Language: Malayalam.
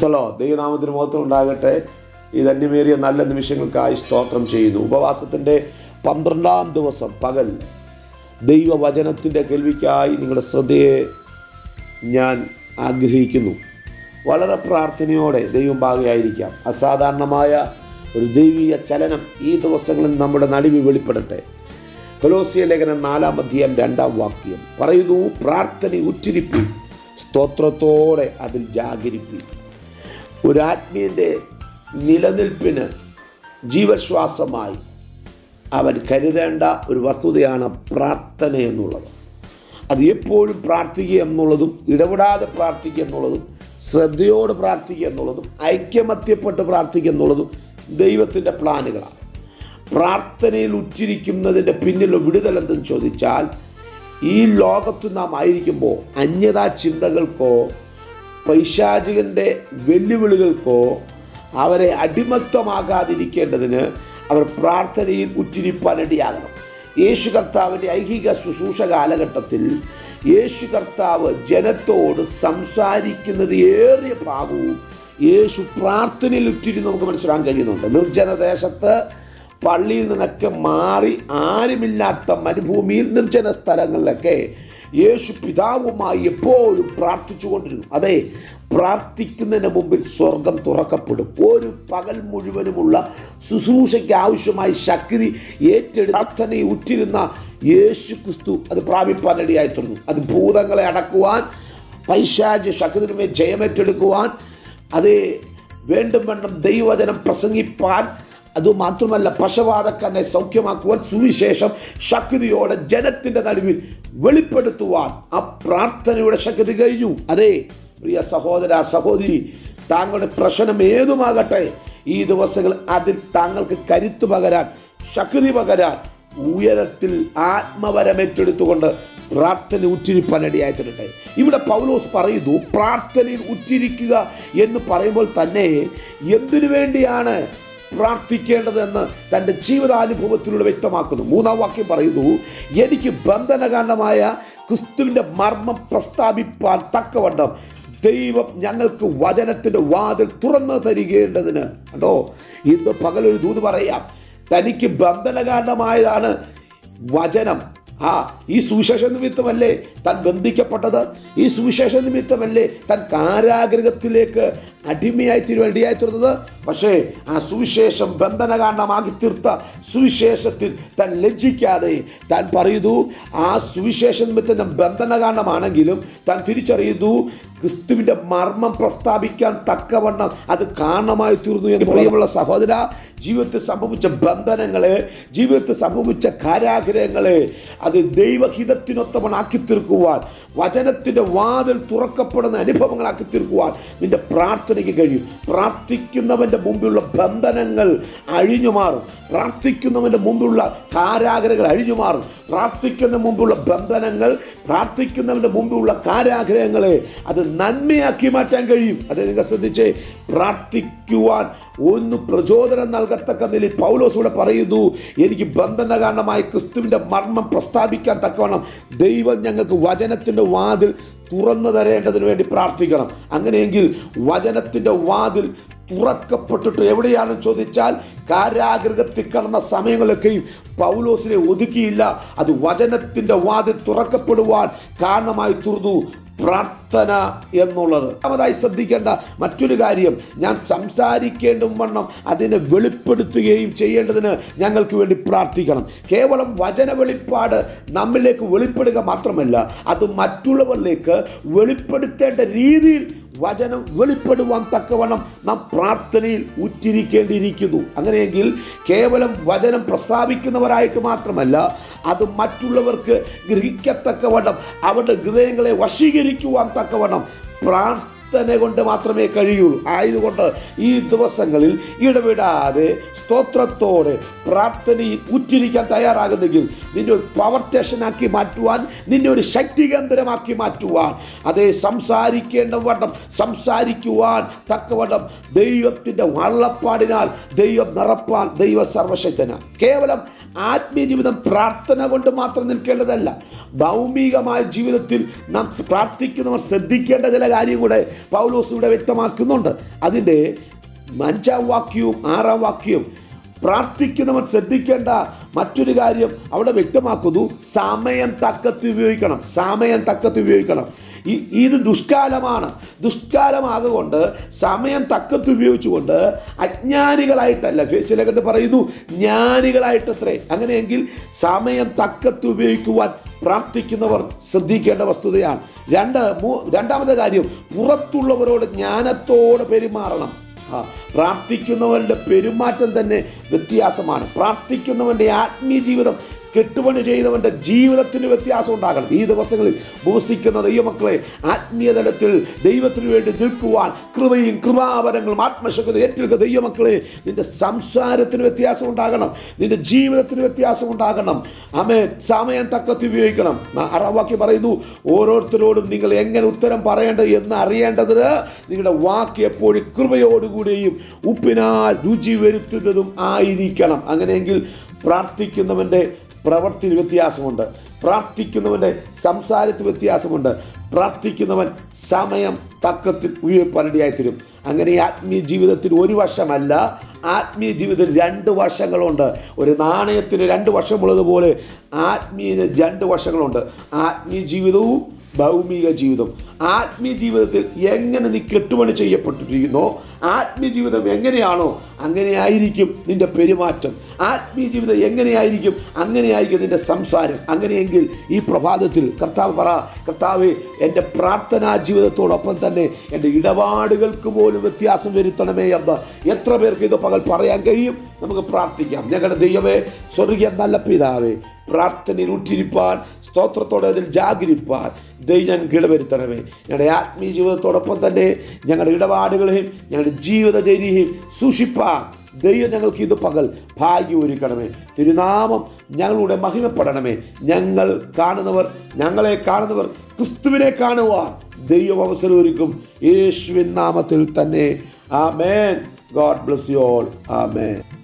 സ്ഥലോ ദൈവനാമത്തിന് മഹത്വം ഉണ്ടാകട്ടെ. ഈ ധന്യമേറിയ നല്ല നിമിഷങ്ങൾക്കായി സ്തോത്രം ചെയ്യുന്നു. ഉപവാസത്തിന്റെ പന്ത്രണ്ടാം ദിവസം പകൽ ദൈവവചനത്തിന്റെ കേൾവിക്കായി നിങ്ങളുടെ ശ്രദ്ധയെ ഞാൻ ആഗ്രഹിക്കുന്നു. വളരെ പ്രാർത്ഥനയോടെ ദൈവം ഭാഗമായിരിക്കാം അസാധാരണമായ ഒരു ദൈവീയ ചലനം ഈ ദിവസങ്ങളിൽ നമ്മുടെ നടുവിൽ വെളിപ്പെടട്ടെ. കൊലോസിയ ലേഖനം നാലാം അധ്യായം രണ്ടാം വാക്യം പറയുന്നു പ്രാർത്ഥന ഉറ്റിരിപ്പി സ്തോത്രത്തോടെ അതിൽ ജാഗരിപ്പി ഒരു ആത്മീയന്റെ നിലനിൽപ്പിന് ജീവശ്വാസമായി അവൻ കരുതേണ്ട ഒരു വസ്തുതയാണ് പ്രാർത്ഥന എന്നുള്ളത്. അത് എപ്പോഴും പ്രാർത്ഥിക്കുക എന്നുള്ളതും ഇടപെടാതെ പ്രാർത്ഥിക്കുക എന്നുള്ളതും ശ്രദ്ധയോട് പ്രാർത്ഥിക്കുക എന്നുള്ളതും ഐക്യമത്യപ്പെട്ട് പ്രാർത്ഥിക്കുക എന്നുള്ളതും ദൈവത്തിന്റെ പ്ലാനുകളാണ്. പ്രാർത്ഥനയിൽ ഉച്ചിരിക്കുന്നതിന്റെ പിന്നിലുള്ള വിടുതൽ എന്തെന്ന് ചോദിച്ചാൽ ഈ ലോകത്ത് നാം ആയിരിക്കുമ്പോൾ അന്യതാ ചിന്തകൾക്കോ പൈശാചികന്റെ വെല്ലുവിളികൾക്കോ അവരെ അടിമത്വമാകാതിരിക്കേണ്ടതിന് അവർ പ്രാർത്ഥനയിൽ ഉറ്റിരിപ്പാനിടയാകണം യേശു കർത്താവിന്റെ ഐഹിക ശുശ്രൂഷ കാലഘട്ടത്തിൽ യേശു കർത്താവ് ജനത്തോട് സംസാരിക്കുന്നത് ഏറിയ ഭാഗവും യേശു പ്രാർത്ഥനയിൽ ഉറ്റിരി നമുക്ക് മനസ്സിലാക്കാൻ കഴിയുന്നുണ്ട്. നിർജനദേശത്ത് പള്ളിയിൽ നിന്നൊക്കെ മാറി ആരുമില്ലാത്ത മരുഭൂമിയിൽ നിർജന സ്ഥലങ്ങളിലൊക്കെ യേശു പിതാവുമായി എപ്പോഴും പ്രാർത്ഥിച്ചുകൊണ്ടിരുന്നു. അതെ പ്രാർത്ഥിക്കുന്നതിന് മുമ്പിൽ സ്വർഗം തുറക്കപ്പെടും. ഒരു പകൽ മുഴുവനുമുള്ള ശുശ്രൂഷയ്ക്ക് ആവശ്യമായി ശക്തി ഏറ്റെടുത്ത് പ്രാർത്ഥനയെ ഉറ്റിരുന്ന യേശു ക്രിസ്തു അത് പ്രാപിപ്പാനിടയായി തീർന്നു അത് ഭൂതങ്ങളെ അടക്കുവാൻ പൈശാച ശക്തിനുമേ ജയമേറ്റെടുക്കുവാൻ അത് വേണ്ടും വേണം ദൈവവചനം പ്രസംഗിപ്പാൻ അതുമാത്രമല്ല പശവാതക്കാരനെ സൗഖ്യമാക്കുവാൻ സുവിശേഷം ശക്തിയോടെ ജനത്തിന്റെ നടുവിൽ വെളിപ്പെടുത്തുവാൻ ആ പ്രാർത്ഥനയുടെ ശക്തി കഴിഞ്ഞു. അതെ പ്രിയ സഹോദര സഹോദരി താങ്കളുടെ പ്രശ്നം ഏതുമാകട്ടെ ഈ ദിവസങ്ങൾ അതിൽ താങ്കൾക്ക് കരുത്തു പകരാൻ ശക്തി പകരാൻ ഉയരത്തിൽ ആത്മവരമേറ്റെടുത്തുകൊണ്ട് പ്രാർത്ഥന ഉറ്റിരിപ്പാനിടയായിട്ടുണ്ട് ഇവിടെ പൗലോസ് പറയുന്നു പ്രാർത്ഥനയിൽ ഉറ്റിരിക്കുക എന്ന് പറയുമ്പോൾ തന്നെ എന്തിനു വേണ്ടിയാണ് പ്രാർത്ഥിക്കേണ്ടതെന്ന് തന്റെ ജീവിതാനുഭവത്തിലൂടെ വ്യക്തമാക്കുന്നു. മൂന്നാം വാക്യം പറയുന്നു എനിക്ക് ബന്ധനകാരണമായ ക്രിസ്തുവിന്റെ മർമ്മം പ്രസ്താവിപ്പാൻ തക്കവണ്ണം ദൈവം ഞങ്ങൾക്ക് വചനത്തിന്റെ വാതിൽ തുറന്നു തരികേണ്ടതിന്. കേട്ടോ ഇന്ന് പകലൊരു ദൂത് പറയാം തനിക്ക് ബന്ധനകാരണമായതാണ് വചനം. ആ ഈ സുവിശേഷ നിമിത്തമല്ലേ താൻ ബന്ധിക്കപ്പെട്ടത്? ഈ സുവിശേഷ നിമിത്തമല്ലേ താൻ കാരാഗ്രഹത്തിലേക്ക് അടിമയായി തീരുവേണ്ടിയായി തീർന്നത് പക്ഷേ ആ സുവിശേഷം ബന്ധന കാരണമാക്കി തീർത്ത സുവിശേഷത്തിൽ താൻ ലജ്ജിക്കാതെ താൻ പറയുന്നു ആ സുവിശേഷ നിമിത്തം ബന്ധന കാരണമാണെങ്കിലും താൻ തിരിച്ചറിയുന്നു ക്രിസ്തുവിന്റെ മർമ്മം പ്രസ്താവിക്കാൻ തക്കവണ്ണം അത് കാരണമായി തീർന്നു എന്ന് പ്രിയമുള്ള സഹോദര ജീവിതത്തിൽ സംഭവിച്ച ബന്ധനങ്ങളെ ജീവിതത്തിൽ സംഭവിച്ച കാരാഗ്രഹങ്ങളെ അത് ദൈവഹിതത്തിനൊത്തവണാക്കി തീർക്കുവാൻ വചനത്തിന്റെ വാതിൽ തുറക്കപ്പെടുന്ന അനുഭവങ്ങളാക്കി തീർക്കുവാൻ നിന്റെ പ്രാർത്ഥനയ്ക്ക് കഴിയും. പ്രാർത്ഥിക്കുന്നവന്റെ മുമ്പിലുള്ള ബന്ധനങ്ങൾ അഴിഞ്ഞു മാറും. പ്രാർത്ഥിക്കുന്നവന്റെ മുമ്പിലുള്ള കാരാഗ്രഹങ്ങൾ അഴിഞ്ഞു മാറും. പ്രാർത്ഥിക്കുന്ന മുമ്പുള്ള ബന്ധനങ്ങൾ പ്രാർത്ഥിക്കുന്നവന്റെ മുമ്പിലുള്ള കാരാഗ്രഹങ്ങളെ അത് നന്മയാക്കി മാറ്റാൻ കഴിയും. അത് നിങ്ങൾ ശ്രദ്ധിച്ച്. പ്രാർത്ഥിക്കുവാൻ ഒന്ന് പ്രചോദനം നൽകത്തക്ക നിലയിൽ പൗലോസ് ഇവിടെ പറയുന്നു എനിക്ക് ബന്ധന കാരണമായി ക്രിസ്തുവിന്റെ മർമ്മം പ്രസ്താവിക്കാൻ തക്കവണ്ണം ദൈവം ഞങ്ങൾക്ക് വചനത്തിന്റെ വാതിൽ തുറന്നു തരേണ്ടതിന് വേണ്ടി പ്രാർത്ഥിക്കണം. അങ്ങനെയെങ്കിൽ വചനത്തിന്റെ വാതിൽ തുറക്കപ്പെട്ടിട്ട് എവിടെയാണ് ചോദിച്ചാൽ കാരാഗ്രഹത്തിൽ കടന്ന സമയങ്ങളൊക്കെയും പൗലോസിനെ ഒതുക്കിയില്ല. അത് വചനത്തിന്റെ വാതിൽ തുറക്കപ്പെടുവാൻ കാരണമായി തീർന്നു. പ്രാർത്ഥന എന്നുള്ളത്. രണ്ടാമതായി ശ്രദ്ധിക്കേണ്ട മറ്റൊരു കാര്യം ഞാൻ സംസാരിക്കേണ്ടും വണ്ണം അതിനെ വെളിപ്പെടുത്തുകയും ചെയ്യേണ്ടതിന് ഞങ്ങൾക്ക് വേണ്ടി പ്രാർത്ഥിക്കണം. കേവലം വചന വെളിപ്പാട് നമ്മിലേക്ക് വെളിപ്പെടുക മാത്രമല്ല അത് മറ്റുള്ളവരിലേക്ക് വെളിപ്പെടുത്തേണ്ട രീതിയിൽ വചനം വെളിപ്പെടുവാൻ തക്കവണ്ണം നാം പ്രാർത്ഥനയിൽ ഉറ്റിരിക്കേണ്ടിയിരിക്കുന്നു. അങ്ങനെയെങ്കിൽ കേവലം വചനം പ്രസ്താവിക്കുന്നവരായിട്ട് മാത്രമല്ല അത് മറ്റുള്ളവർക്ക് ഗ്രഹിക്കത്തക്കവണ്ണം അവരുടെ ഹൃദയങ്ങളെ വശീകരിക്കുവാൻ തക്കവണ്ണം പ്രാർത്ഥന കൊണ്ട് മാത്രമേ കഴിയുള്ളൂ. ആയതുകൊണ്ട് ഈ ദിവസങ്ങളിൽ ഇടവിടാതെ സ്തോത്രത്തോടെ പ്രാർത്ഥനയിൽ ഉറ്റിരിക്കാൻ തയ്യാറാകുന്നെങ്കിൽ നിന്നെ ഒരു പവർ സ്റ്റേഷനാക്കി മാറ്റുവാൻ നിന്നെ ഒരു ശക്തി കേന്ദ്രമാക്കി മാറ്റുവാൻ അതേ സംസാരിക്കേണ്ട വണ്ണം സംസാരിക്കുവാൻ തക്കവണ്ണം ദൈവത്തിന്റെ വള്ളപ്പാടിനാൽ ദൈവം നിറപ്പാൻ ദൈവ സർവശക്തന. കേവലം ആത്മീയ ജീവിതം പ്രാർത്ഥന കൊണ്ട് മാത്രം നിൽക്കേണ്ടതല്ല. ഭൗമികമായ ജീവിതത്തിൽ നാം പ്രാർത്ഥിക്കുന്നവർ ശ്രദ്ധിക്കേണ്ട ചില കാര്യം കൂടെ പൗലോസ് ഇവിടെ വ്യക്തമാക്കുന്നുണ്ട്. അതിന്റെ അഞ്ചാം വാക്യവും ആറാം വാക്യവും പ്രാർത്ഥിക്കുന്നവൻ ശ്രദ്ധിക്കേണ്ട മറ്റൊരു കാര്യം അവിടെ വ്യക്തമാക്കുന്നു. സമയം തക്കത്ത് ഉപയോഗിക്കണം. സമയം തക്കത്ത് ഉപയോഗിക്കണം. ഇത് ദുഷ്കാലമാണ്. ദുഷ്കാലമാകൊണ്ട് സമയം തക്കത്ത് ഉപയോഗിച്ചുകൊണ്ട് അജ്ഞാനികളായിട്ടല്ല ഫേസിലേക്കത്ത് പറയുന്നു? ജ്ഞാനികളായിട്ടത്രേ. അങ്ങനെയെങ്കിൽ സമയം തക്കത്ത് ഉപയോഗിക്കുവാൻ പ്രാർത്ഥിക്കുന്നവർ ശ്രദ്ധിക്കേണ്ട വസ്തുതയാണ്. രണ്ട് രണ്ടാമത്തെ കാര്യം പുറത്തുള്ളവരോട് ജ്ഞാനത്തോടെ പെരുമാറണം. പ്രാർത്ഥിക്കുന്നവരുടെ പെരുമാറ്റം തന്നെ വ്യത്യാസമാണ്. പ്രാർത്ഥിക്കുന്നവന്റെ ആത്മീയ ജീവിതം കെട്ടുപണി ചെയ്തവന്റെ ജീവിതത്തിന് വ്യത്യാസം ഉണ്ടാകണം. ഈ ദിവസങ്ങളിൽ ഉപസിക്കുന്ന ദൈവമക്കളെ ആത്മീയതലത്തിൽ ദൈവത്തിന് വേണ്ടി നിൽക്കുവാൻ കൃപയും കൃപാവരങ്ങളും ആത്മശക്തി ഏറ്റെടുക്കുക ദൈവമക്കളെ നിന്റെ സംസാരത്തിന് വ്യത്യാസം ഉണ്ടാകണം. നിന്റെ ജീവിതത്തിന് വ്യത്യാസം ഉണ്ടാകണം. അമേ സമയം തക്കത്തി ഉപയോഗിക്കണം. അറവാക്കി പറയുന്നു ഓരോരുത്തരോടും നിങ്ങൾ എങ്ങനെ ഉത്തരം പറയേണ്ടത് എന്ന് അറിയേണ്ടതിന് നിങ്ങളുടെ വാക്ക് എപ്പോഴും കൃപയോടുകൂടിയും ഉപ്പിനാൽ രുചി വരുത്തുന്നതും ആയിരിക്കണം. അങ്ങനെയെങ്കിൽ പ്രാർത്ഥിക്കുന്നവന്റെ പ്രവൃത്തിയിൽ വ്യത്യാസമുണ്ട്. പ്രാർത്ഥിക്കുന്നവന്റെ സംസാരത്തിൽ വ്യത്യാസമുണ്ട്. പ്രാർത്ഥിക്കുന്നവൻ സമയം തക്കത്തിൽ ഉപയോഗിപ്പാനിടയായി തരും അങ്ങനെ ആത്മീയ ജീവിതത്തിൽ ഒരു വർഷമല്ല ആത്മീയ ജീവിതത്തിൽ രണ്ട് വശങ്ങളുണ്ട്. ഒരു നാണയത്തിന് രണ്ട് വശമുള്ളതുപോലെ ആത്മീയ രണ്ട് വശങ്ങളുണ്ട്. ആത്മീയ ജീവിതവും ഭൗമിക ജീവിതം. ആത്മീയ ജീവിതത്തിൽ എങ്ങനെ നീ കെട്ടുപണി ചെയ്യപ്പെട്ടിരിക്കുന്നോ ആത്മീയ ജീവിതം എങ്ങനെയാണോ അങ്ങനെയായിരിക്കും നിന്റെ പെരുമാറ്റം. ആത്മീയ ജീവിതം എങ്ങനെയായിരിക്കും അങ്ങനെയായിരിക്കും നിന്റെ സംസാരം. അങ്ങനെയെങ്കിൽ ഈ പ്രഭാതത്തിൽ കർത്താവ് പറ കർത്താവ് എന്റെ പ്രാർത്ഥനാ ജീവിതത്തോടൊപ്പം തന്നെ എന്റെ ഇടപാടുകൾക്ക് പോലും വ്യത്യാസം വരുത്തണമേ എന്ന് എത്ര പേർക്ക് ഇത് പകൽ പറയാൻ കഴിയും? നമുക്ക് പ്രാർത്ഥിക്കാം. ഞങ്ങളുടെ ദൈവമേ സ്വർഗീയ നല്ല പിതാവേ പ്രാർത്ഥനയിൽ ഉറ്റിരിപ്പാൻ സ്തോത്രത്തോടെ അതിൽ ജാഗരിപ്പാൻ. ദൈവം കിടവരുത്തണമേ ഞങ്ങളുടെ ആത്മീയ ജീവിതത്തോടൊപ്പം തന്നെ ഞങ്ങളുടെ ഇടപാടുകളെയും ഞങ്ങളുടെ ജീവിതചര്യയും സൂക്ഷിപ്പാൻ ദൈവം ഞങ്ങൾക്ക് ഇത് പകൽ ഭാഗ്യം ഒരുക്കണമേ തിരുനാമം ഞങ്ങളുടെ മഹിമപ്പെടണമേ. ഞങ്ങൾ കാണുന്നവർ ഞങ്ങളെ കാണുന്നവർ ക്രിസ്തുവിനെ കാണുവാൻ ദൈവം അവസരം ഒരുക്കും. യേശുവിൻ നാമത്തിൽ തന്നെ. Amen God bless you all. Amen.